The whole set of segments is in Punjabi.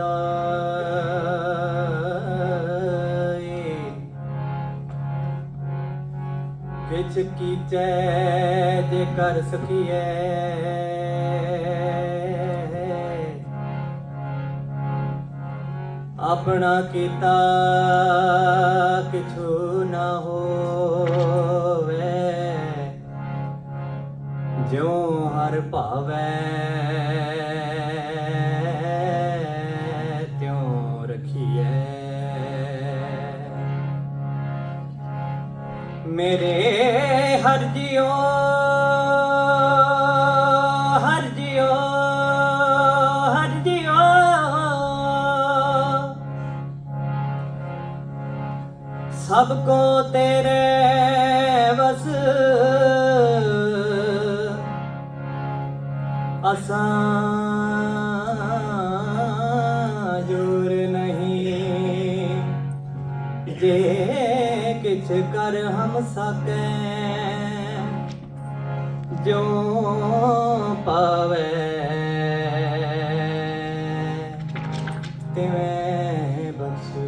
ਸਰਬ ਰਜਾਈ ਕਿਛ ਕੀਚੈ ਜੇ ਕਰ ਸਕੀਐ? ਆਪਣਾ ਕੀਤਾ ਕਿਛੂ ਨਾ ਹੋਵੇ। ਜਿਉ ਹਰ ਭਾਵੈ ਹਰ ਹਰ ਜਿਉ ਹਰ ਜਿਉ। ਸਭ ਕੋ ਤੇਰੇ ਵਸ, ਅਸਾਂ ਜੁਰ ਨਹੀਂ। ਜੇ ਕਿਛ ਕਰ ਹਮ ਸਕੈ ਜੋ ਪਾਵੇ? ਤਿਵੇਂ ਬਖਸ਼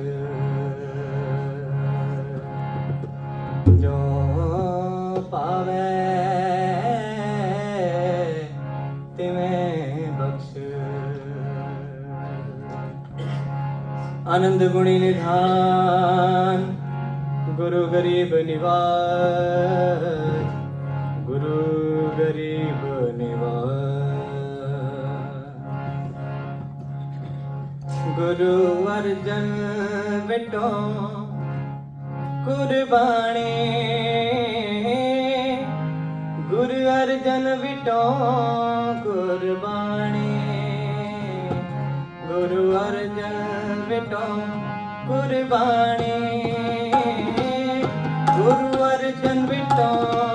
ਜੋ ਪਾਵੇ? ਤਿਵੇਂ ਬਖਸ਼ ਆਨੰਦ ਗੁਣੀ ਨਿਧਾਨ ਗੁਰੂ ਗਰੀਬ ਨਿਵਾਜ ਗੁਰੂ ਅਰਜਨ ਬਿਟੋ ਕੁਰਬਾਨੀ। ਗੁਰੂ ਅਰਜਨ ਬਿਟੋ ਕੁਰਬਾਨੀ। ਗੁਰੂ ਅਰਜਨ ਬਿਟੋ ਕੁਰਬਾਨੀ। ਗੁਰੂ ਅਰਜਨ ਬਿਟੋ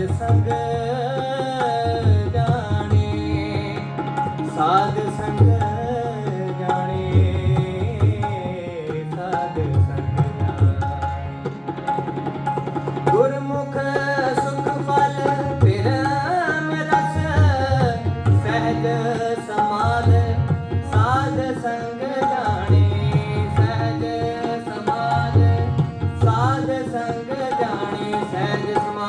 ਸਾਧ ਸੰਗ ਜਾਣੇ, ਸਾਧ ਸੰਗ ਜਾਣੇ, ਸਾਧ ਸੰਗ ਜਾਣੇ। ਗੁਰਮੁਖ ਸੁਖ ਫਲ ਪ੍ਰੇਮ ਰਸ, ਸਹਿਜ ਸਮਾਦ ਸਾਧ ਸੰਗ ਜਾਣੇ, ਸਹਿਜ ਸਮਾਦ ਸਾਧ ਸੰਗ ਜਾਣੇ, ਸਹਿਜ ਸਮਾਦ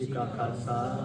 ficar cansado.